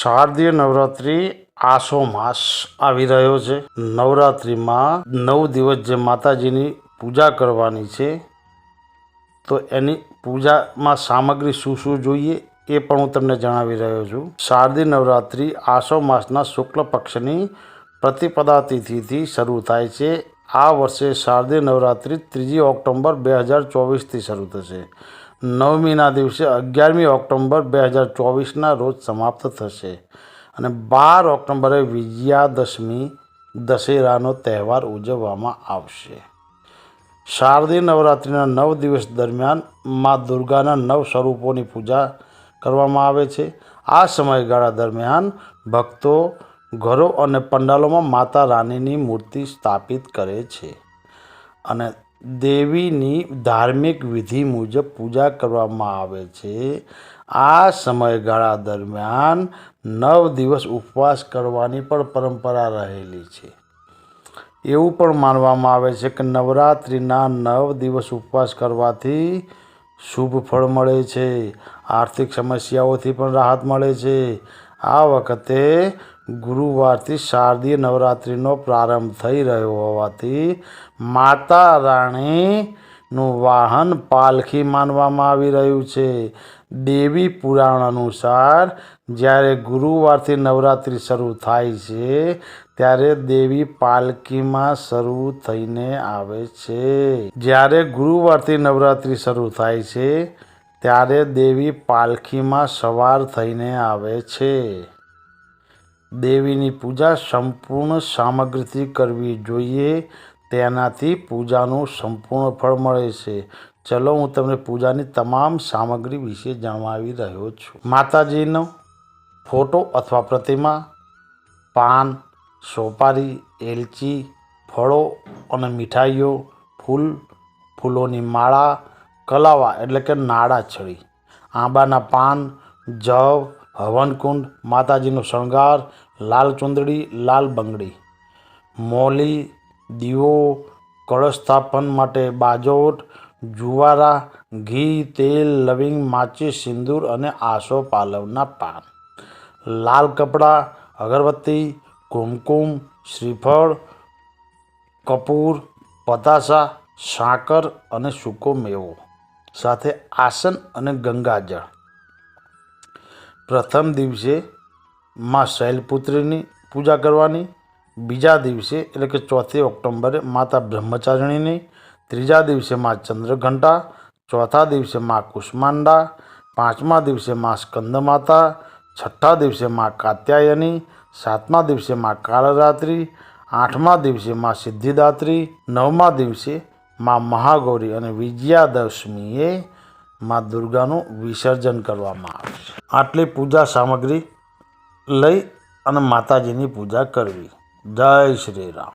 શારદીય નવરાત્રિ આસો માસ આવી રહ્યો છે. નવરાત્રિમાં નવ દિવસ જે માતાજીની પૂજા કરવાની છે, તો એની પૂજામાં સામગ્રી શું શું જોઈએ એ પણ હું તમને જણાવી રહ્યો છું. શારદીય નવરાત્રિ આસો માસના શુક્લ પક્ષની પ્રતિપદા તિથિથી શરૂ થાય છે. આ વર્ષે શારદીય નવરાત્રિ ત્રીજી ઓક્ટોબર બે હજાર ચોવીસથી શરૂ થશે. નવમીના દિવસે અગિયારમી ઓક્ટોબર બે હજાર ચોવીસના રોજ સમાપ્ત થશે અને બાર ઓક્ટોબરે વિજયાદશમી દશેરાનો તહેવાર ઉજવવામાં આવશે. શારદીય નવરાત્રિના નવ દિવસ દરમિયાન મા દુર્ગાના નવ સ્વરૂપોની પૂજા કરવામાં આવે છે. આ સમયગાળા દરમિયાન ભક્તો ઘરો અને પંડાલોમાં માતા રાનીની મૂર્તિ સ્થાપિત કરે છે અને દેવીની ધાર્મિક વિધિ મુજબ પૂજા કરવામાં આવે છે. આ સમયગાળા દરમિયાન નવ દિવસ ઉપવાસ કરવાની પણ પરંપરા રહેલી છે. એવું પણ માનવામાં આવે છે કે નવરાત્રિના નવ દિવસ ઉપવાસ કરવાથી શુભ ફળ મળે છે, આર્થિક સમસ્યાઓથી પણ રાહત મળે છે. આ વખતે ગુરુવારથી શારદીય નવરાત્રિનો પ્રારંભ થઈ રહ્યો હોવાથી માતા રાણીનું વાહન પાલખી માનવામાં આવી રહ્યું છે. દેવી પુરાણ અનુસાર, જ્યારે ગુરુવારથી નવરાત્રિ શરૂ થાય છે, ત્યારે દેવી પાલખીમાં શરૂ થઈને આવે છે. જ્યારે ગુરુવારથી નવરાત્રિ શરૂ થાય છે, ત્યારે દેવી પાલખીમાં સવાર થઈને આવે છે. દેવીની પૂજા સંપૂર્ણ સામગ્રીથી કરવી જોઈએ. તેનાથી પૂજાનું સંપૂર્ણ ફળ મળે છે. ચલો, હું તમને પૂજાની તમામ સામગ્રી વિશે જણાવી રહ્યો છું. માતાજીનો ફોટો અથવા પ્રતિમા, પાન, સોપારી, એલચી, ફળો અને મીઠાઈઓ, ફૂલ, ફૂલોની માળા, કલાવા એટલે કે નાળા છડી આંબાના પાન, જવ હવનકુંડ, માતાજીનો શણગાર, લાલ ચુંદડી, લાલ બંગડી. મોલી, દીવો કળશ સ્થાપન માટે બાજોટ, જુવારા, ઘી, તેલ, લવિંગ, માચી, સિંદૂર અને આસો પાલવના પાન. લાલ કપડાં, અગરબત્તી, કુમકુમ, શ્રીફળ, કપૂર, પતાસા, સાકર અને સૂકો મેવો. સાથે આસન અને ગંગાજળ. પ્રથમ દિવસે મા શૈલપુત્રીની પૂજા કરવાની. બીજા દિવસે એટલે કે ચોથી ઓક્ટોબરે માતા બ્રહ્મચારિણીની. ત્રીજા દિવસે મા ચંદ્રઘંટા. ચોથા દિવસે મા કુષ્માંડા. પાંચમા દિવસે માં સ્કંદમાતા. છઠ્ઠા દિવસે મા કાત્યાયની. સાતમા દિવસે મા કાળરાત્રિ. આઠમા દિવસે મા સિદ્ધિદાત્રી. નવમા દિવસે મા મહાગૌરી અને વિજયાદશમીએ માં દુર્ગાનું વિસર્જન કરવામાં આવે આટલી પૂજા સામગ્રી લઈ અને માતાજીની પૂજા કરવી. જય શ્રી રામ.